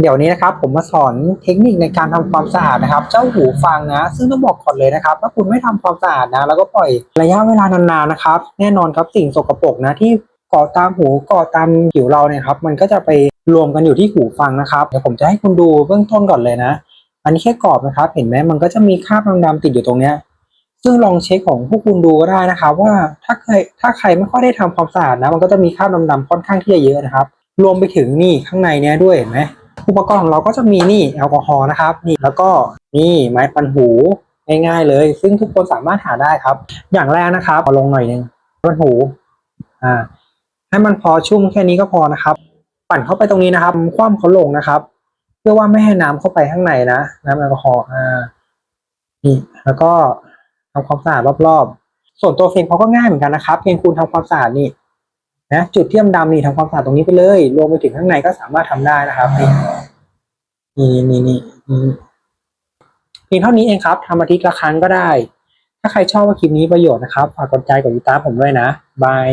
เดี๋ยวนี้นะครับผมมาสอนเทคนิคในการทำความสะอาดนะครับ เจ้าหูฟังนะ ซึ่งต้องบอกก่อนเลยนะครับถ้าคุณไม่ทำความสะอาดนะ แล้วก็ปล่อยระยะเวลานานๆนะครับ แน่นอนครับสิ่งสกปรกนะที่เกาะตามหูเกาะตามผิวเราเนี่ยครับ มันก็จะไปรวมกันอยู่ที่หูฟังนะครับเดี๋ยวผมจะให้คุณดูเบื้องต้นก่อนเลยนะ อันนี้แค่กรอบนะครับ เห็นไหมมันก็จะมีคราบดำๆติดอยู่ตรงเนี้ยซึ่งลองเช็คของพวกคุณดูก็ได้นะครับ ว่าถ้าใครถ้าใครไม่ค่อยได้ทำความสะอาดนะ มันก็จะมีคราบดำๆค่อนข้างที่จะเยอะนะครับ รวมไปถึงนี่ข้างในเนี้ยด้วยเห็นไหม อุปกรณ์ของเราก็จะมีนี่แอลกอฮอล์นะครับนี่แล้วก็นี่ไม้ปันหูง่ายๆเลย ซึ่งทุกคนสามารถหาได้ครับ อย่างแรกนะครับเอาลงหน่อยหนึงปันหูอ่าให้มันพอชุ่มแค่นี้ก็พอนะครับ ปั่นเข้าไปตรงนี้นะครับ คว่ำเขาลงนะครับ เพื่อว่าไม่ให้น้ำเข้าไปข้างในนะน้ำแอลกอฮอล์อ่านี่แล้วก็ทำความสะอาดรอบๆ ส่วนตัวเฟรมเขาก็ง่ายเหมือนกันนะครับ เพียงคุณทำความสะอาดนี่นะจุดที่ดำๆนี่ทำความสะอาดตรงนี้ไปเลย รวมไปถึงข้างในก็สามารถทำได้นะครับนี่ นี่นี่นี่เพียงเท่านี้เองครับทำอาทิตย์ละครั้งก็ได้ ถ้าใครชอบว่าคลิปนี้ประโยชน์นะครับ ฝากกดใจกดติดตามผมด้วยนะ บาย